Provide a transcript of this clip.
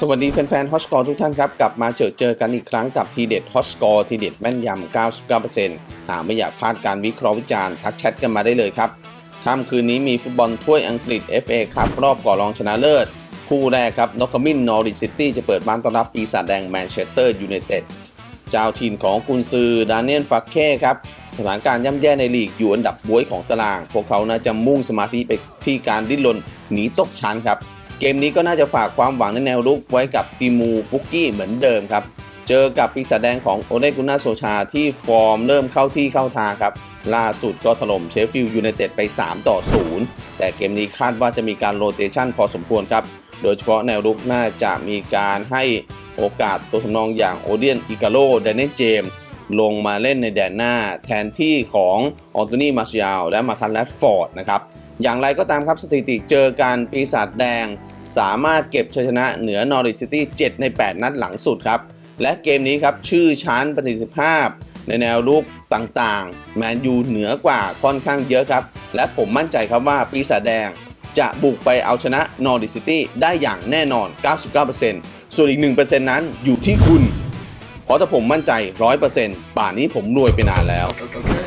สวัสดีแฟนๆฮอสกอร์ทุกท่านครับ กลับมาเจอเจอกันอีกครั้งกับทีเด็ดฮอสกอร์ทีเด็ดแม่นยำ 99%หากไม่อยากพลาดการวิเคราะห์วิจารณ์ทักแชทกันมาได้เลยครับค่ำคืนนี้มีฟุตบอลถ้วยอังกฤษ FA ครับรอบก่อรองชนะเลิศ คู่แรกครับนอคมินนอริซิตี้จะเปิดบ้านต้อนรับปีศาจแดงแมนเชสเตอร์ยูไนเต็ดเจ้าถิ่นของกุนซือดานเนียลฟักเค้ครับสถานการณ์ย่ำแย่ในลีกอยู่อันดับบวยของตาราง พวกเขาน่าจะมุ่งสมาธิไปที่การดิ้นรนหนีตกชั้นครับ เกมนี้ก็น่าจะฝากความหวังในแนวรุกไว้กับติมูปุกกี้เหมือนเดิมครับ เจอกับปีศาจแดงของโอเลกุน่าโซชาที่ฟอร์มเริ่มเข้าที่เข้าทางครับ ล่าสุดก็ถล่มเชฟฟิลด์ยูไนเต็ดไป 3 ต่อ 0 แต่เกมนี้คาดว่าจะมีการโรเตชันพอสมควรครับ โดยเฉพาะแนวรุกน่าจะมีการให้โอกาสตัวสำรองอย่างโอเดียนอิกาโลเดนเนเจมลงมาเล่นในแดนหน้าแทนที่ของออนโตนีมาเซียลและมาคันแรดฟอร์ดนะครับ อย่างไรก็ตามครับสถิติเจอการปีศาจแดง สามารถเก็บชัยชนะเหนือนอริซิตี้7ใน 8 นัดหลังสุดครับ และเกมนี้ครับชื่อชั้นประสิทธิภาพ ในแนวรุกต่างๆ แมนยูเหนือกว่าค่อนข้างเยอะครับ และผมมั่นใจครับว่าปีศาจแดงจะบุกไปเอาชนะนอริซิตี้ได้อย่างแน่นอน 99%ส่วนอีก 1%นั้นอยู่ที่คุณ เพราะถ้าผมมั่นใจ 100%ป่านนี้ผมรวยไปนานแล้ว Okay.